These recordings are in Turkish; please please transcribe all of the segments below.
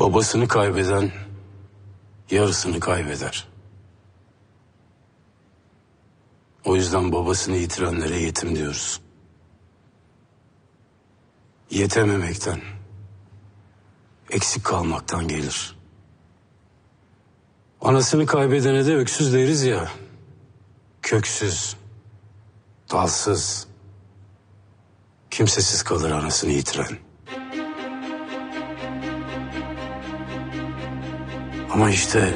Babasını kaybeden yarısını kaybeder. O yüzden babasını yitirenlere yetim diyoruz. Yetememekten, eksik kalmaktan gelir. Anasını kaybedene de öksüz deriz ya. Köksüz, dalsız, kimsesiz kalır anasını yitiren. Ama işte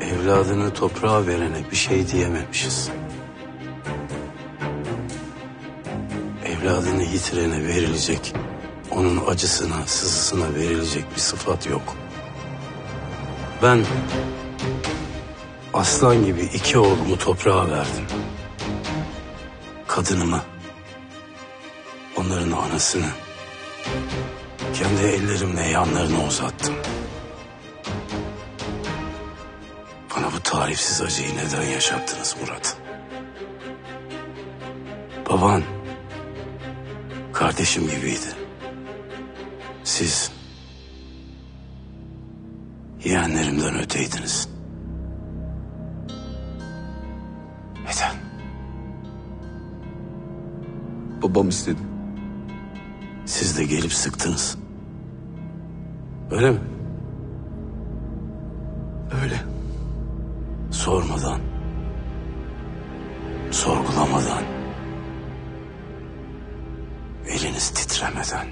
evladını toprağa verene bir şey diyememişiz. Evladını yitirene verilecek, onun acısına, sızısına verilecek bir sıfat yok. Ben aslan gibi iki oğlumu toprağa verdim. Kadınımı, onların anasını, kendi ellerimle yanlarına uzattım. Bana bu tarifsiz acıyı neden yaşattınız Murat? Baban kardeşim gibiydi. Siz yeğenlerimden öteydiniz. Neden? Babam istedi. Siz de gelip sıktınız. Öyle mi? Öyle. Sormadan, sorgulamadan, eliniz titremeden.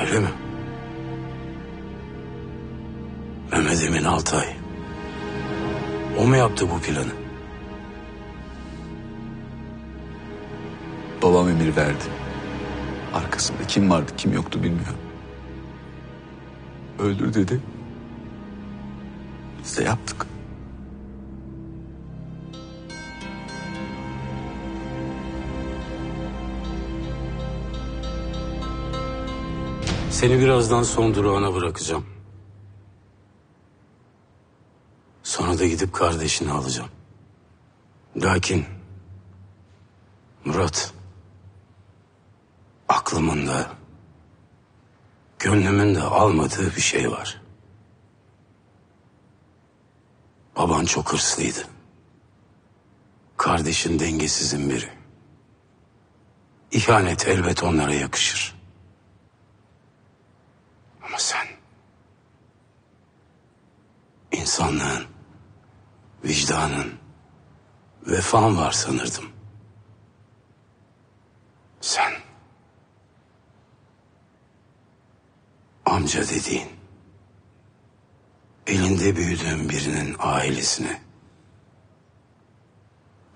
Öyle mi? Mehmet Emin Altay. O mu yaptı bu planı? Babam emir verdi. Arkasında kim vardı kim yoktu bilmiyorum. Öldür dedi. Biz de yaptık. Seni birazdan son durağına bırakacağım. Sonra da gidip kardeşini alacağım. Lakin Murat aklımın da gönlümün de almadığı bir şey var. Baban çok hırslıydı. Kardeşin dengesizin biri. İhanet elbet onlara yakışır. Ama sen... insanlığın, vicdanın, vefan var sanırdım. Sen... Amca dediğin... elinde büyüdüğün birinin ailesine...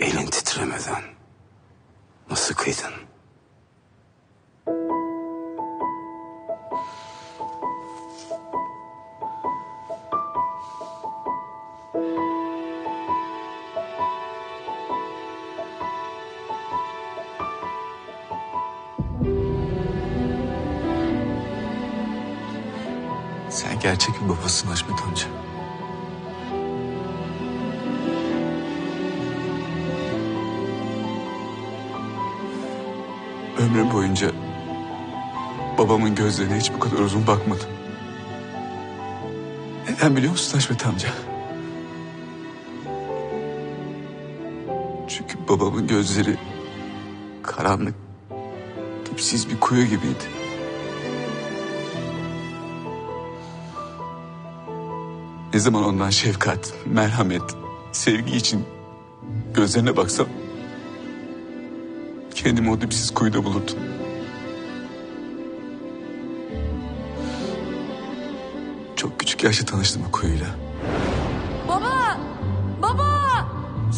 elin titremeden... nasıl kıydın? Gerçek bir babasın Haşmet amca. Ömrüm boyunca babamın gözlerine hiç bu kadar uzun bakmadım. Neden biliyor musun Haşmet amca? Çünkü babamın gözleri karanlık, dipsiz bir kuyu gibiydi. Ne zaman ondan şefkat, merhamet, sevgi için gözlerine baksam... ...kendimi o dipsiz kuyuda bulurdum. Çok küçük yaşta tanıştım o kuyuyla. Baba! Baba!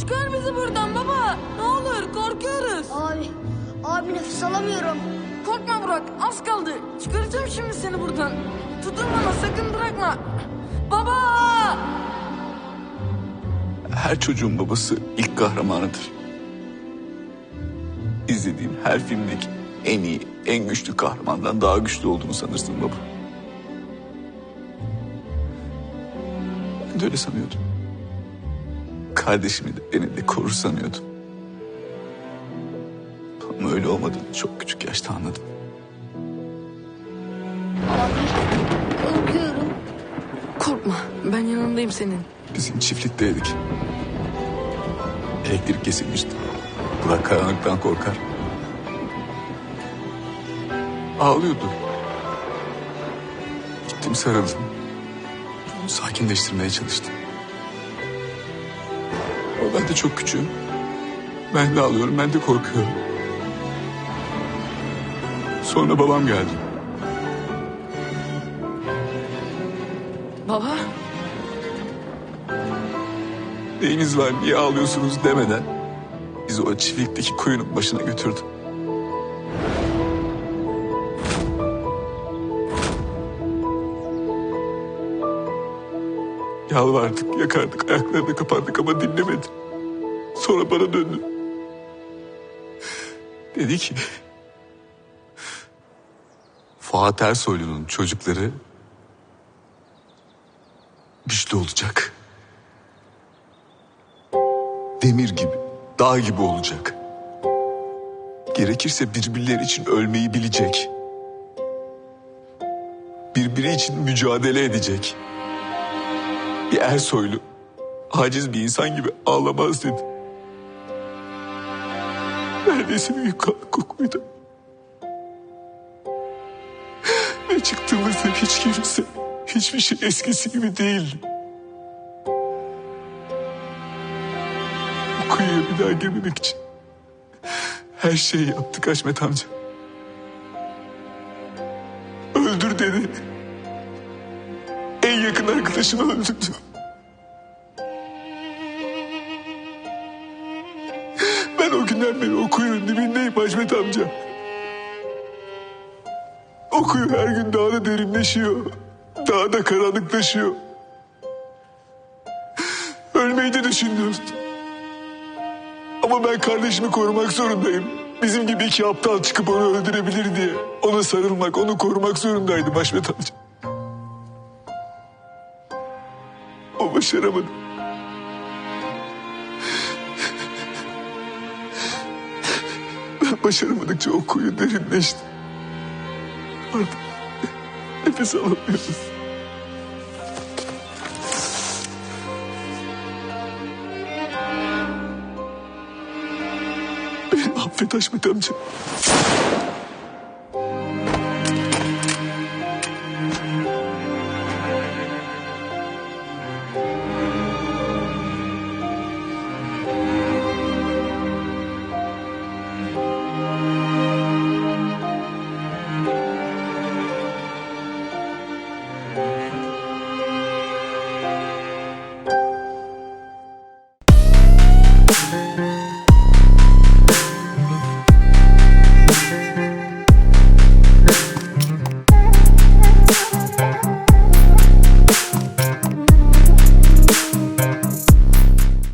Çıkar bizi buradan baba. Ne olur korkuyoruz. Abi, abi nefes alamıyorum. Korkma Burak az kaldı. Çıkaracağım şimdi seni buradan. Tutun bana sakın bırakma. Baba! Her çocuğun babası ilk kahramanıdır. İzlediğim her filmdeki en iyi, en güçlü kahramandan daha güçlü olduğunu sanırsın baba. Ben de öyle sanıyordum. Kardeşimi de beni de korur sanıyordum. Ama öyle olmadığını çok küçük yaşta anladım. Abi korkuyorum. Korkma ben yanındayım senin. Bizim çiftlikteydik. Elektrik kesilmişti. Burak karanlıktan korkar. Ağlıyordu. Gittim sarıldım. Onu sakinleştirmeye çalıştım. Ama ben de çok küçüğüm. Ben de ağlıyorum, ben de korkuyorum. Sonra babam geldi. Baba Neyiniz var, niye ağlıyorsunuz demeden bizi o çiftlikteki kuyunun başına götürdü. Yalvardık, yakardık, ayaklarını kapandık ama dinlemedi. Sonra bana döndü. Dedi ki... Fuat Ersoylu'nun çocukları güçlü olacak. Demir gibi, dağ gibi olacak. Gerekirse birbirleri için ölmeyi bilecek. Birbiri için mücadele edecek. Bir Ersoylu, aciz bir insan gibi ağlamaz dedi. Neredeyse büyük kanlı kokuydu. Ve çıktığımızda hiç kimse, hiçbir şey eskisi gibi değildi. Kuyuya bir daha girmemek için her şeyi yaptık Haşmet amca. Öldür dedi. En yakın arkadaşını öldürdü. Ben o günden beri o kuyunun dibindeyim Haşmet amca. O kuyu her gün daha da derinleşiyor. Daha da karanlıklaşıyor. Ölmeyi de düşünüyorum. Ben kardeşimi korumak zorundayım. Bizim gibi iki aptal çıkıp onu öldürebilir diye. Ona sarılmak, onu korumak zorundaydım Haşmet amca. O başaramadı. Ben başaramadıkça o kuyu derinleşti. Artık nefes alamıyoruz. Affet Haşmet amca.